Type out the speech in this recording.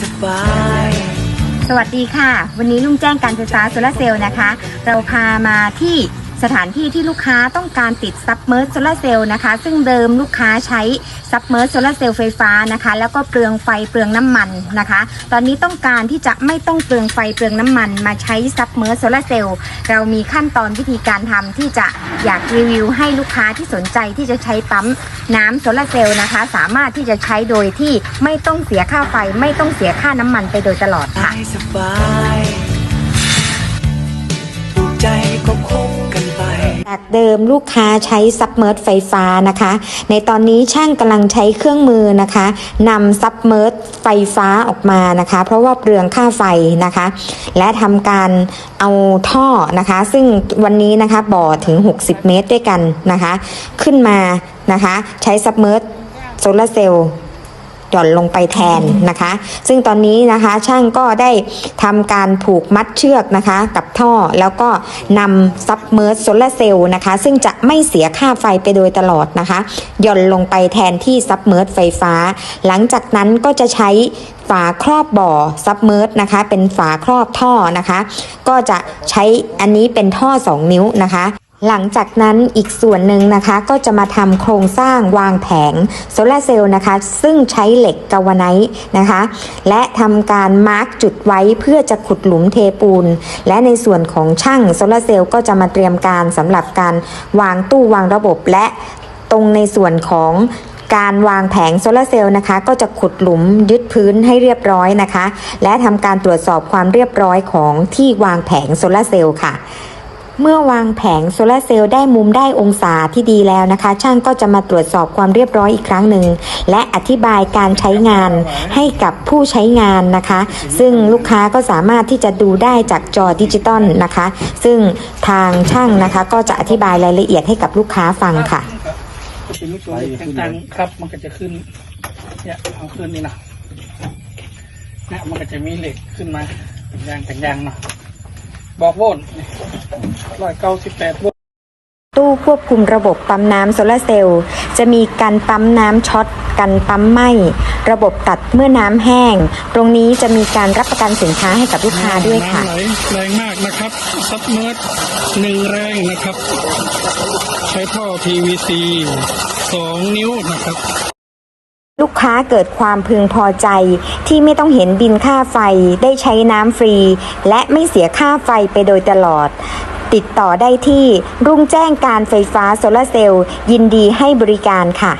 สบายสวัสดีค่ะ วันนี้ลุงแจ้งการไฟฟ้าโซลาเซลล์นะคะ เราพามาที่ สถานที่ที่ลูกค้าต้องการติดซับเมอร์โซลาเซลล์นะคะ ซึ่งเดิมลูกค้าใช้ซับเมอร์โซลาเซลล์ไฟฟ้านะคะ แล้วก็เปลืองไฟเปลืองน้ำมันนะคะ ตอนนี้ต้องการที่จะไม่ต้องเปลืองไฟเปลืองน้ำมัน มาใช้ซับเมอร์โซลาเซลล์เรามีขั้นตอนวิธีการทำที่จะอยากรีวิวให้ลูกค้าที่สนใจที่จะใช้ปั๊มน้ำโซลาเซลล์นะคะ สามารถที่จะใช้โดยที่ไม่ต้องเสียค่าไฟ ไม่ต้องเสียค่าน้ำมันไปโดยตลอดค่ะากเดิมลูกค้าใช้ซับเมอร์ไฟฟ้านะคะ ในตอนนี้ช่างกำลังใช้เครื่องมือนะคะนำซับเมอร์ไฟฟ้าออกมานะคะ เพราะว่าเปลืองค่าไฟนะคะ และทำการเอาท่อนะคะ ซึ่งวันนี้นะคะบ่อถึง 60 เมตรด้วยกันนะคะ ขึ้นมานะคะ ใช้ซับเมอร์โซลาร์เซลล์ หย่อนลงไปแทนนะคะ ซึ่งตอนนี้นะคะช่างก็ได้ทำการผูกมัดเชือกนะคะ กับท่อแล้วก็นำซับเมอร์โซลาเซลล์นะคะ ซึ่งจะไม่เสียค่าไฟไปโดยตลอดนะคะหย่อนลงไปแทนที่ซับเมอร์ไฟฟ้า หลังจากนั้นก็จะใช้ฝาครอบบ่อซับเมอร์นะคะ เป็นฝาครอบท่อนะคะ ก็จะใช้อันนี้เป็นท่อ 2 นิ้วนะคะ หลังจากนั้นอีกส่วนหนึ่งนะคะก็จะมาทำโครงสร้างวางแผงโซลาร์เซลล์นะคะ ซึ่งใช้เหล็กกาวไนท์นะคะ และทำการมาร์กจุดไว้เพื่อจะขุดหลุมเทปูน และในส่วนของช่างโซลาร์เซลล์ก็จะมาเตรียมการสำหรับการวางตู้วางระบบและตรงในส่วนของการวางแผงโซลาร์เซลล์นะคะ ก็จะขุดหลุมยึดพื้นให้เรียบร้อยนะคะ และทำการตรวจสอบความเรียบร้อยของที่วางแผงโซลาร์เซลล์ค่ะ เมื่อวางแผงโซลาร์เซลล์ได้มุมได้องศาที่ดีแล้วนะคะ ช่างก็จะมาตรวจสอบความเรียบร้อยอีกครั้งหนึ่ง และอธิบายการใช้งานให้กับผู้ใช้งานนะคะ ซึ่งลูกค้าก็สามารถที่จะดูได้จากจอดิจิตอลนะคะ ซึ่งทางช่างนะคะ ก็จะอธิบายรายละเอียดให้กับลูกค้าฟังค่ะเป็นลูกตัวต่างๆครับ มันก็จะขึ้นเนี่ยเอาขึ้นนี่นะเนี่ยมันก็จะมีเหล็กขึ้นมาเป็นยางเป็นยางเนาะ บอกโวลต์ร้อยเก้าสิบแปดโวลต์ตู้ควบคุมระบบปั๊มน้ำโซลาร์เซลล์จะมีการปั๊มน้ำช็อตกันปั๊มไหมระบบตัดเมื่อน้ำแห้ง ตรงนี้จะมีการรับประกันสินค้าให้กับลูกค้าด้วยค่ะ น้ำไหลแรงมากนะครับซับเมิร์ดหนึ่งแรงนะครับ ใช้ท่อ PVC สองนิ้วนะครับ ลูกค้าเกิดความพึงพอใจที่ไม่ต้องเห็นบินค่าไฟได้ใช้น้ำฟรี และไม่เสียค่าไฟไปโดยตลอด ติดต่อได้ที่รุ่งแจ้งการไฟฟ้าโซลาร์เซลล์ยินดีให้บริการค่ะ